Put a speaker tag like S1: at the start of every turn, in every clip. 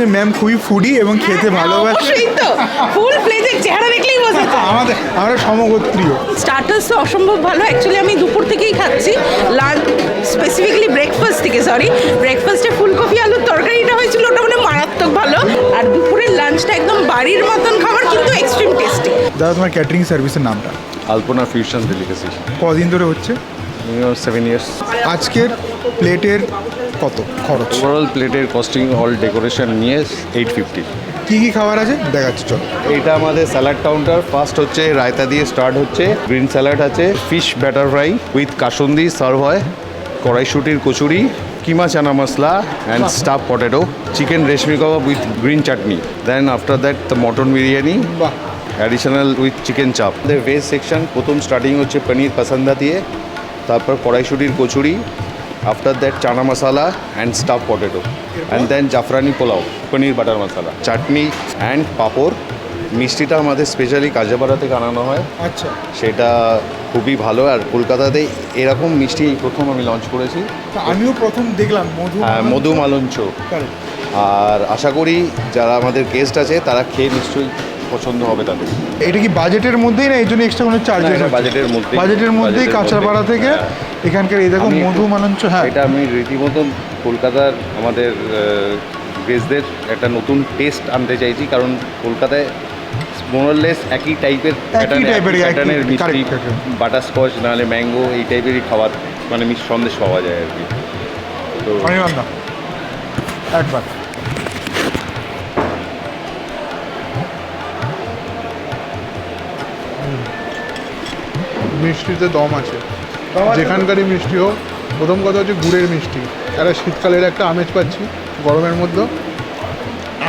S1: যে ম্যাম খুবই ফুডি এবং খেতে ভালোবাসে।
S2: হ্যাঁ, তো। ফুল প্লেজের চেহারা দেখলেই বোঝা যায়।
S1: আমাদের আমরা সমগোত্রীয়।
S2: স্টার্টার্স তো অসম্ভব ভালো। অ্যাকচুয়ালি আমি দুপুর থেকেই খাচ্ছি। লাঞ্চ স্পেসিফিকলি ব্রেকফাস্ট থেকে সরি ব্রেকফাস্টে ফুলকপি আলুর তরকারিটা হয়েছিল ওটা মানে মারাত্মক ভালো। আর দুপুরের লাঞ্চটা একদম বাড়ির মতন খাবার কিন্তু এক্সট্রিম টেস্টি
S1: দাদা তোমার ক্যাটারিং সার্ভিসের নামটা?
S3: আলপনা ফিউশন ডেলিকেসি
S1: কদিন ধরে হচ্ছে?
S3: মিনিমাম সেভেন ইয়ার্স
S1: আজকের প্লেটের কত খরচ?
S3: ওভারঅল প্লেটের কস্টিং অল ডেকোরেশন নিয়ে এইট ফিফটি
S1: কি কি খাবার আছে? দেখাচ্ছি চলো।
S3: এইটা আমাদের স্যালাড কাউন্টার ফার্স্ট হচ্ছে রায়তা দিয়ে স্টার্ট হচ্ছে। গ্রিন স্যালাড আছে। Fish batter fry with kasundi serve হয়। কড়াইশুটির kachori keema chana masala and stuff potato chicken reshmi kebab with green chutney then after that the mutton biryani additional with chicken chaap veg section প্রথম starting হচ্ছে পনির পাসান্দা দিয়ে। তারপর কড়াইশুটির kachori after that chana masala and stuff potato and then zafrani pulao paneer butter masala chutney and papad. মিষ্টিটা আমাদের specially কাজাপাড়া থেকে আনানো হয়।
S1: আচ্ছা।
S3: সেটা খুবই ভালো আর কলকাতাতে এরকম মিষ্টি এই প্রথম আমি লঞ্চ করেছি।
S1: আমিও প্রথম দেখলাম মধু
S3: হ্যাঁ, মধু মালঞ্চ। আর আশা করি যারা আমাদের গেস্ট আছে তারা খেয়ে নিশ্চয়ই পছন্দ হবে তাদের
S1: এটা কি বাজেটের মধ্যেই না এই জন্য এক্সট্রা কোনো চার্জ
S3: বাজেটের মধ্যেই।
S1: বাজেটের মধ্যেই কাঁচরাপাড়া থেকে
S3: হ্যাঁ।
S1: এখানকার এই দেখো মধু মালঞ্চ হ্যাঁ
S3: এটা আমি রীতিমতন কলকাতার আমাদের গেস্টদের একটা নতুন টেস্ট আনতে চাইছি কারণ কলকাতায় মোরলেস একই টাইপের প্যাটার্নের মিষ্টি. বাটারস্কচ নাহলে ম্যাঙ্গো এই টাইপেরই খাবার মানে মিষ্টি সন্দেশ পাওয়া যায় আর কি তো
S1: একবার মিষ্টিতে দম আছে। যেখানকারই মিষ্টি হোক প্রথম কথা হচ্ছে গুড়ের মিষ্টি। একটা শীতকালের একটা আমেজ পাচ্ছি গরমের মধ্যে।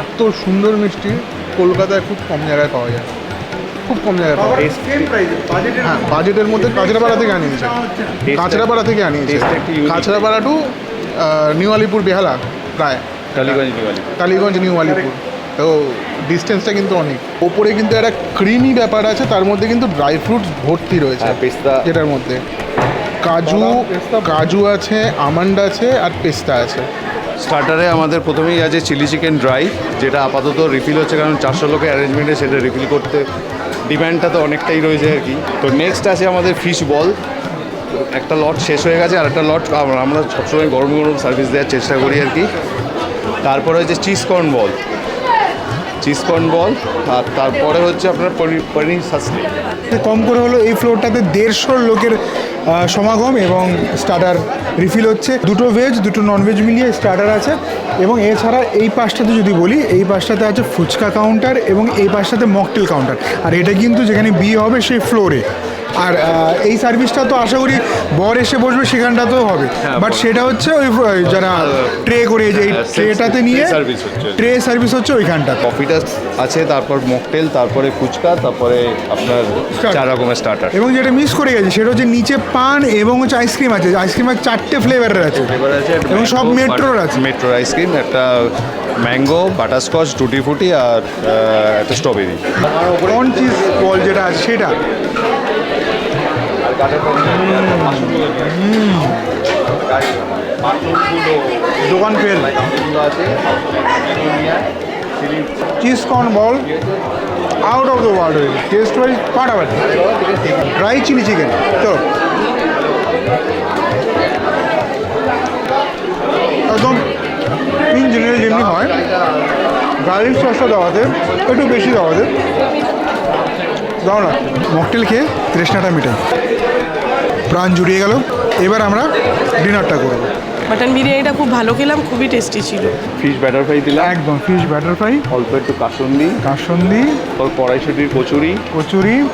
S1: এত সুন্দর মিষ্টি কলকাতায় খুব কম জায়গায় পাওয়া যায়। খুব কম জায়গায় পাওয়া যায়। হ্যাঁ বাজেটের মধ্যে কাঁচরাপাড়া থেকে আনিয়েছে। কাঁচরাপাড়া থেকে আনিয়েছে।
S3: একটু
S1: টু নিউ আলিপুর বেহালা প্রায়।
S3: টালিগঞ্জ
S1: টালিগঞ্জ নিউ আলিপুর। তো ডিস্টেন্সটা কিন্তু অনেক। ওপরে কিন্তু একটা ক্রিমি ব্যাপার আছে তার মধ্যে কিন্তু ড্রাই ফ্রুটস ভর্তি রয়েছে
S3: হ্যাঁ পেস্তা।
S1: যেটার মধ্যে। কাজু কাজু আছে আমন্ড আছে আর পেস্তা আছে।
S3: স্টার্টারে আমাদের প্রথমেই আছে চিলি চিকেন ড্রাই যেটা আপাতত রিফিল হচ্ছে কারণ চারশো লোকের অ্যারেঞ্জমেন্টে সেটা রিফিল করতে ডিমান্ডটা তো অনেকটাই রয়েছে আর কি। তো নেক্সট আছে আমাদের ফিশ বল একটা লট শেষ হয়ে গেছে আর একটা লট আমরা সবসময় গরম গরম সার্ভিস দেওয়ার চেষ্টা করি আর কি। তারপরে হচ্ছে cheese corn ball cheese corn ball, আর তারপরে হচ্ছে আপনার পনির পনির সাসলি
S1: কম করে হলো এই ফ্লোরটাতে দেড়শো লোকের সমাগম এবং স্টার্টার রিফিল হচ্ছে। দুটো ভেজ দুটো ননভেজ মিলিয়ে স্টার্টার আছে। এবং এছাড়া এই পাশটাতে যদি বলি, এই পাশটাতে আছে ফুচকা কাউন্টার এবং এই পাশটাতে মকটেল কাউন্টার আর এটা কিন্তু যেখানে বিয়ে হবে সেই ফ্লোরে আর এই সার্ভিসটা তো আশা করি বর এসে বসবে সেখানটাতেও হবে।
S3: হ্যাঁ,
S1: বাট সেটা হচ্ছে ওই যারা ট্রে করে যে এই
S3: হ্যাঁ,
S1: ট্রেটাতে নিয়ে
S3: tray
S1: ট্রে সার্ভিস হচ্ছে ওইখানটা
S3: কফিটা আছে তারপর মকটেল তারপরে ফুচকা তারপরে আপনার. চার রকমের স্টার্টার
S1: এবং যেটা মিস করে গেছে সেটা হচ্ছে নিচে পান এবং হচ্ছে আইসক্রিম আছে। আইসক্রিমের চারটে ফ্লেভারের আছে। এবং সব মেট্রোর আছে।
S3: মেট্রোর আইসক্রিম একটা ম্যাঙ্গো বাটারস্কচ টুটি ফুটি আর একটা স্ট্রবেরি
S1: কর্ন চিজ বল যেটা আছে সেটা। দোকান fail. Cheese corn ball out of the world হয়েছে টেস্ট ওয়াইজ ফাটাফাটি ড্রাই চিলি চিকেন তো একদম ইন জেনারেল যেমনি হয় গার্লিক সসটা দেওয়াতে একটু বেশি দেওয়াতে দাও না। মকটেল খেয়ে তৃষ্ণাটা মিটাই। প্রাণ জুড়িয়ে গেল। এবার আমরা ডিনারটা করব।
S2: মাটন বিরিয়ানিটা খুব ভালো খেলাম খুবই টেস্টি ছিল।
S3: ফিশ ব্যাটার ফ্রাই দিলাম।
S1: একদম ফিশ ব্যাটার ফ্রাই
S3: অল্প একটু কাসুন্দি।
S1: কাসন্দি।
S3: তারপর কড়াইশুটির কচুরি।
S1: কচুরি।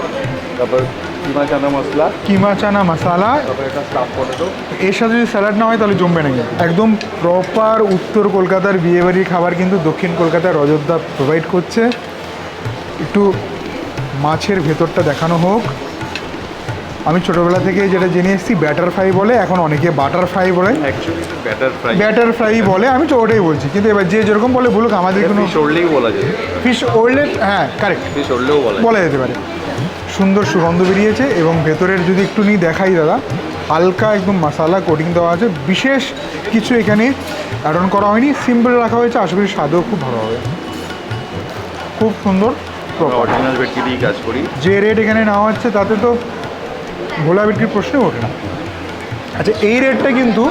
S3: তারপর কিমা চানা মশলা।
S1: কিমা চানা মশলা। এর সাথে যদি স্যালাড না হয় তাহলে জমবে না কিন্তু। একদম প্রপার উত্তর কলকাতার বিয়েবাড়ির খাবার কিন্তু দক্ষিণ কলকাতার রজতদা প্রোভাইড করছে। একটু মাছের ভেতরটা দেখানো হোক। আমি ছোটোবেলা থেকে যেটা জেনে এসেছি ব্যাটার ফ্রাই বলে এখন অনেকে বাটার ফ্রাই বলে
S3: ব্যাটার ফ্রাই
S1: বলে আমি তো ওটাই বলছি। কিন্তু এবার যে যেরকম বলে বলুক আমাদের কোনো
S3: ফিশ উড়লেই বলা যায়।
S1: ফিশ ওল্ডে হ্যাঁ কারেক্ট
S3: ফিশ উড়লেও বলা
S1: বলা যেতে পারে। সুন্দর সুগন্ধ বেরিয়েছে এবং ভেতরের যদি একটু নিয়ে দেখাই দাদা হালকা একদম মশালা কোটিং দেওয়া আছে। বিশেষ কিছু এখানে অ্যাড অন করা হয়নি। সিম্পল রাখা হয়েছে। আশা করি স্বাদও খুব ভালো হবে। খুব সুন্দর
S3: অরিজিনাল ভেটকি দিয়েই কাজ করি।
S1: যে রেট এখানে নেওয়া হচ্ছে তাতে তো ভোলা বিক্রির প্রশ্নে ওঠে না। আচ্ছা এই রেটটা কিন্তু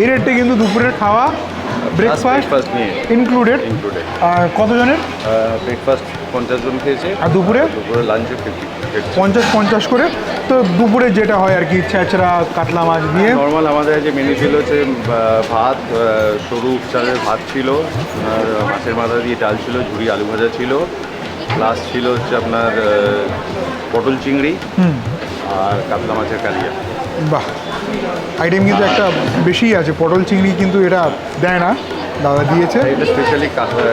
S1: এই রেটটা কিন্তু দুপুরের খাওয়া ব্রেকফাস্ট। ইনক্লুডেড. আর কতজনের?
S3: ব্রেকফাস্ট পঞ্চাশ জন খেয়েছে।
S1: আর দুপুরে?
S3: দুপুরে লাঞ্চে
S1: পঞ্চাশ পঞ্চাশ করে। তো দুপুরে যেটা হয় আর কি ছেঁচড়া কাতলা মাছ দিয়ে।
S3: নর্মাল আমাদের যে মেনু ছিল হচ্ছে ভাত সরু চালের ভাত ছিল। মাছের মাথা দিয়ে ডাল ছিল ঝুড়ি আলু ভাজা ছিল। প্লাস ছিল হচ্ছে আপনার পটল চিংড়ি। আর কাতলা মাছের কালিয়া।
S1: বাহ। আইটেম কিন্তু একটা বেশি আছে। পটল চিংড়ি কিন্তু এটা দেয় না। দাদা দিয়েছে।
S3: এটা স্পেশালি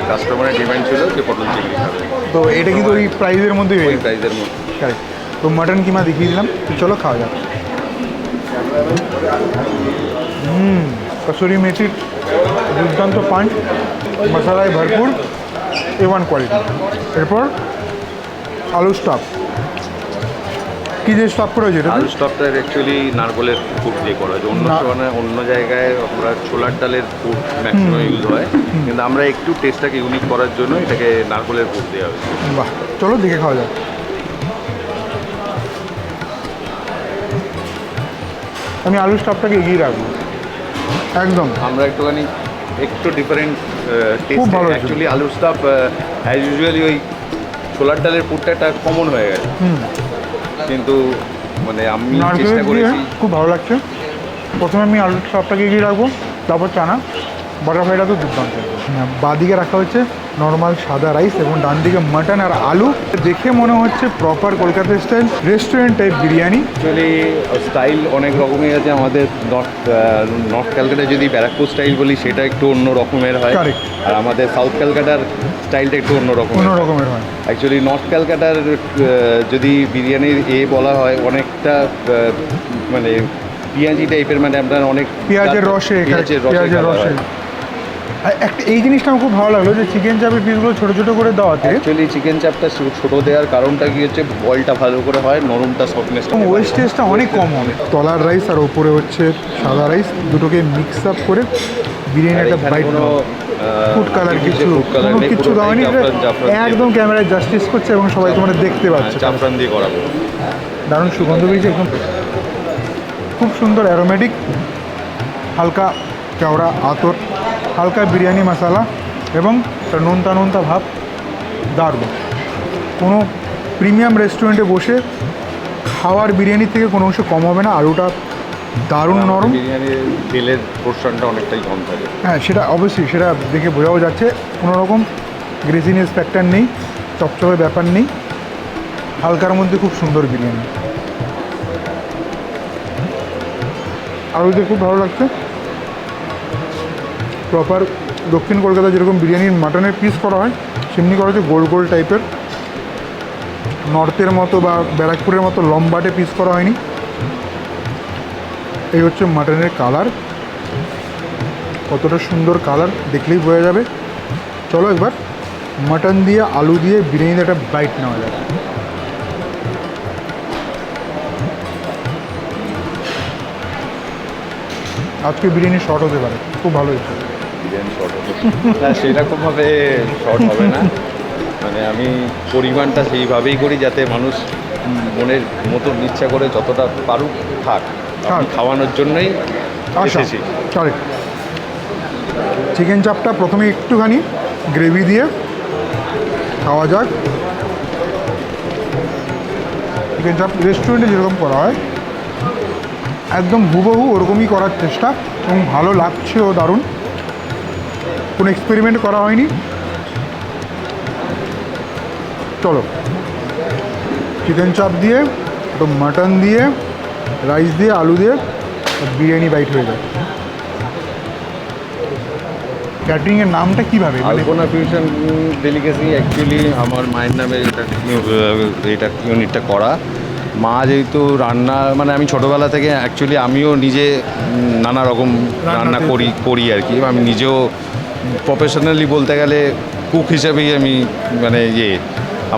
S3: কাস্টমারের ডিমান্ড ছিল যে পটল চিংড়ি খাবে।
S1: তো এটা কিন্তু ওই প্রাইজের মধ্যেই
S3: ওই
S1: গেছে।
S3: প্রাইসের মধ্যে।
S1: তো মাটন কিমা দেখিয়ে দিলাম। তো চলো খাওয়া যাক। হুম কসুরি মেথির দুর্দান্ত পাঞ্চ মশলায় ভরপুর। এ ওয়ান কোয়ালিটি এরপর আলু স্টাফ কী দিয়ে স্টাফ করা হয়েছে
S3: আলু স্টকটা অ্যাকচুয়ালি নারকলের ফুড দিয়ে করা হয় অন্য অন্য জায়গায় আমরা ছোলার ডালের ফুড ম্যাক্সিমাম ইউজ হয়। কিন্তু আমরা একটু টেস্টটাকে ইউনিক করার জন্য এটাকে নারকলের ফুড দেওয়া হয়েছে।
S1: বাহ চলো দেখে খাওয়া যাক। আমি আলু স্টাফটাকে এগিয়ে রাখব। একদম।
S3: আমরা একটুখানি একটু ডিফারেন্ট
S1: খুব
S3: টেস্ট
S1: ভালো
S3: অ্যাকচুয়ালি আলু স্টাফ অ্যাজ ইউজুয়ালি ওই ছোলার ডালের ফুডটা একটা কমন হয়ে গেছে।
S1: হুম।
S3: কিন্তু মানে আমি চেষ্টা করেছি।
S1: খুব ভালো লাগছে। প্রথমে আমি আলু সবটাকে এগিয়ে রাখব তারপর চানা। বাটারফ্রাইটা তো দুর্দান্ত। বাদিকে রাখা হচ্ছে নর্মাল সাদা রাইস এবং ডান দিকে মাটন আর আলু। দেখে মনে হচ্ছে proper Kolkata style restaurant type biryani.
S3: Actually style অনেক রকমই আছে আমাদের নর্থ নর্থ ক্যালকাটা যদি ব্যারাকপুর স্টাইল বলি সেটা একটু অন্য রকমের হয়। আর আমাদের সাউথ ক্যালকাটার স্টাইলটা একটু অন্য রকম
S1: কোনো রকমের হয়।
S3: অ্যাকচুয়ালি নর্থ ক্যালকাটার যদি বিরিয়ানির এ বলা হয় অনেকটা মানে পেঁয়াজি টাইপের মানে আপনার অনেক
S1: পেঁয়াজের রসে
S3: পেঁয়াজের রসে
S1: পেঁয়াজের
S3: খাওয়া
S1: রসে
S3: হয়।
S1: আর একটা এই জিনিসটা আমার খুব ভালো লাগল যে চিকেন চাপের পিসগুলো ছোটো ছোটো করে দেওয়াতে।
S3: অ্যাকচুয়ালি চিকেন চাপটা ছোটো দেওয়ার কারণটা কি হচ্ছে? বলটা ভালো করে হয় নরমটা সফটনেসটা
S1: এবং ওয়েস্টেজটা অনেক কম হবে। তলার রাইস আর ওপরে হচ্ছে সাদা রাইস দুটোকে মিক্স আপ করে বিরিয়ানি একটা বাইট ফুড কালার কিছু কোনো কিছু দেওয়ানি। একদম ক্যামেরায় জাস্টিস করছে এবং সবাই তোমরা দেখতে
S3: হ্যাঁ,
S1: পাচ্ছে।
S3: জাফরান দিয়ে করাবো
S1: দারুণ সুগন্ধ পেয়েছে একদম খুব সুন্দর অ্যারোমেটিক হালকা চওড়া আতর। হালকা বিরিয়ানি মশলা এবং নোনতা নোনতা ভাব দারুণ। কোনো প্রিমিয়াম রেস্টুরেন্টে বসে খাওয়ার বিরিয়ানি থেকে কোনো অংশ কম হবে না আলুটা দারুণ নরম।
S3: তেলের পোর্শনটা অনেকটাই কম থাকে।
S1: হ্যাঁ সেটা অবশ্যই সেটা দেখে বোঝাও যাচ্ছে। কোনো রকম গ্রেসিনেস ফ্যাক্টর নেই চপচপে ব্যাপার নেই। হালকার মধ্যে খুব সুন্দর বিরিয়ানি। আলুতে খুব ভালো লাগছে। প্রপার দক্ষিণ কলকাতা যেরকম বিরিয়ানির মাটনের পিস করা হয়, সেমনি করা হচ্ছে গোল গোল টাইপের নর্থের মতো বা ব্যারাকপুরের মতো লম্বাটে পিস করা হয়নি। এই হচ্ছে মাটনের কালার কতটা সুন্দর কালার দেখলেই বোঝা যাবে। চলো একবার মাটন দিয়ে আলু দিয়ে বিরিয়ানিতে একটা বাইট নেওয়া যাবে আজকে বিরিয়ানি শর্ট হতে পারে, খুব ভালো হয়েছে।
S3: বিরিয়ানি শর্ট হবে। না সেরকমভাবে শর্ট হবে না। মানে আমি পরিমাণটা সেইভাবেই করি যাতে মানুষ মনের মতন ইচ্ছা করে যতটা পারুক থাক খাওয়ানোর জন্যই
S1: আচ্ছা
S3: এসেছি।
S1: চিকেন চাপটা প্রথমে একটুখানি গ্রেভি দিয়ে খাওয়া যাক। চিকেন চাপ রেস্টুরেন্টে যেরকম করা হয় একদম হুবহু ওরকমই করার চেষ্টা এবং ভালো লাগছেও দারুণ। কোনো এক্সপেরিমেন্ট করা হয়নি। চলো। চিকেন চাপ দিয়ে একটু মাটন দিয়ে রাইস দিয়ে আলু দিয়ে বিরিয়ানি বাইট হয়ে যায়। ক্যাটারিংয়ের নামটা কীভাবে?
S3: আলপনা ফিউশন ডেলিকেসি অ্যাকচুয়ালি আমার মায়ের নামে এটা এটা ইউনিটটা করা। মা যেহেতু রান্না মানে আমি ছোটোবেলা থেকে অ্যাকচুয়ালি আমিও নিজে নানা রকম রান্না করি করি আর কি। আমি নিজেও প্রফেশনালি বলতে গেলে কুক হিসেবেই আমি মানে ইয়ে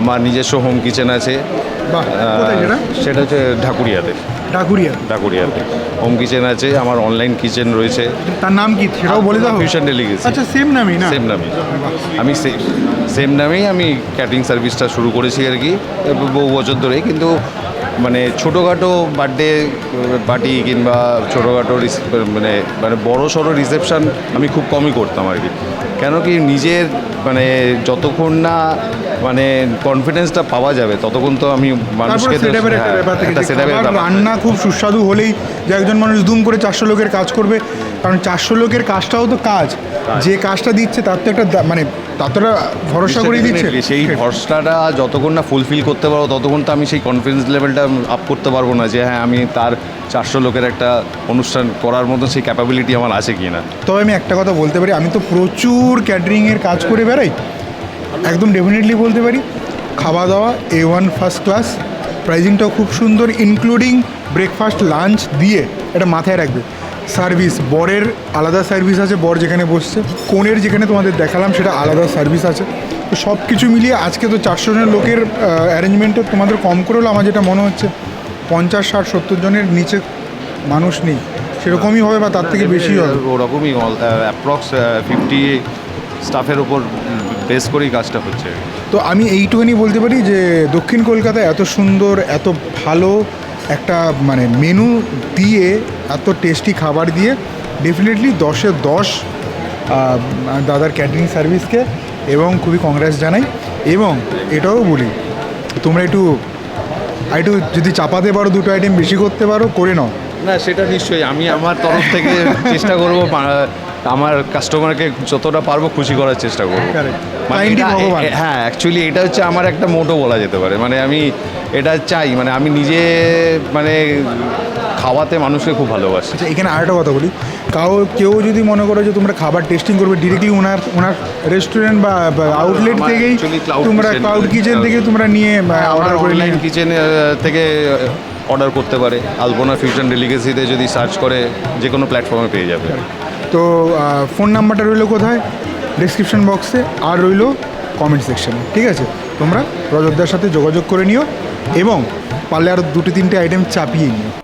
S3: আমার নিজস্ব হোম কিচেন আছে।
S1: সেটা?
S3: হচ্ছে ঢাকুরিয়াতে।
S1: ডাকুরিয়া
S3: ঢাকুরিয়াতে। হোম কিচেন আছে আমার অনলাইন কিচেন রয়েছে।
S1: তার নাম কি? সেটাও বলে দাও।
S3: ফিউশন ডেলিগেসি
S1: আচ্ছা সেম নামই না?
S3: সেম নামে আমি সেম সেম নামেই আমি ক্যাটারিং সার্ভিসটা শুরু করেছি আর কি। বহু বছর ধরে কিন্তু মানে ছোটোখাটো বার্থডে পার্টি কিংবা ছোটোখাটো মানে মানে বড় সড়ো রিসেপশন আমি খুব কমই করতাম আর কি কেন কি নিজের মানে যতক্ষণ না মানে কনফিডেন্সটা পাওয়া যাবে ততক্ষণ তো আমি মানুষকে হ্যাঁ।
S1: রান্না খুব সুস্বাদু হলেই যে একজন মানুষ দুম করে চারশো লোকের কাজ করবে কারণ চারশো লোকের কাজটাও তো কাজ। যে কাজটা দিচ্ছে তার তো একটা মানে তার তো একটা ভরসা করেই দিচ্ছে।
S3: সেই ভরসাটা যতক্ষণ না ফুলফিল করতে পারব ততক্ষণ তো আমি সেই কনফিডেন্স লেভেলটা আপ করতে পারব না যে হ্যাঁ আমি তার চারশো লোকের একটা অনুষ্ঠান করার মতো সেই ক্যাপাবিলিটি আমার আছে কি না
S1: তবে আমি একটা কথা বলতে পারি আমি তো প্রচুর ক্যাটারিংয়ের কাজ করে বেড়াই। একদম ডেফিনেটলি বলতে পারি। খাওয়া দাওয়া এ ওয়ান ফার্স্ট ক্লাস প্রাইজিংটাও খুব সুন্দর ইনক্লুডিং ব্রেকফাস্ট লাঞ্চ দিয়ে এটা মাথায় রাখবে। সার্ভিস বরের আলাদা সার্ভিস আছে বর যেখানে বসছে। কোণের যেখানে তোমাদের দেখালাম সেটা আলাদা সার্ভিস আছে। তো সব কিছু মিলিয়ে আজকে তো চারশো জনের লোকের অ্যারেঞ্জমেন্টে তোমাদের কম করে হলো আমার যেটা মনে হচ্ছে। পঞ্চাশ ষাট সত্তর জনের নিচে মানুষ নেই। সেরকমই হবে বা তার থেকে বেশি হবে?
S3: ওরকমই অ্যাপ্রক্স ফিফটি স্টাফের ওপর বেস করেই কাজটা হচ্ছে।
S1: তো আমি এইটুকুনি বলতে পারি যে দক্ষিণ কলকাতায় এত সুন্দর এত ভালো একটা মানে মেনু দিয়ে এত টেস্টি খাবার দিয়ে ডেফিনেটলি দশে দশ দাদার ক্যাটারিং সার্ভিসকে এবং খুবই কংগ্রেস জানাই। এবং এটাও বলি তোমরা একটু একটু যদি চাপাতে পারো দুটো আইটেম বেশি করতে পারো করে নাও।
S3: না সেটা নিশ্চয়ই। আমি আমার তরফ থেকে চেষ্টা করব আমার কাস্টমারকে যতটা পারব খুশি করার চেষ্টা করব. মানে হ্যাঁ অ্যাকচুয়ালি এটা হচ্ছে আমার একটা মোটো বলা যেতে পারে। মানে আমি এটা চাই মানে আমি নিজে মানে খাওয়াতে মানুষকে খুব ভালোবাসি।
S1: আচ্ছা এখানে আরেকটা কথা বলি। কাউ কেউ যদি মনে করো যে তোমরা খাবার টেস্টিং করবে ডিরেক্টলি ওনার ওনার রেস্টুরেন্ট বা আউটলেট থেকেই তোমরা ক্লাউড কিচেন থেকে তোমরা নিয়ে অর্ডার করে
S3: অনলাইন কিচেন থেকে অর্ডার করতে পারে। আলপনা ফিউশন ডেলিগেসিতে যদি সার্চ করে যে কোনো প্ল্যাটফর্মে পেয়ে যাবে।
S1: তো ফোন নাম্বারটা রইল কোথায়? ডিসক্রিপশন বক্সে আর রইল কমেন্ট সেকশনে ঠিক আছে? তোমরা রজতদার সাথে যোগাযোগ করে নিও। এবং পারলে আরও দুটো তিনটে আইটেম চাপিয়ে নিও।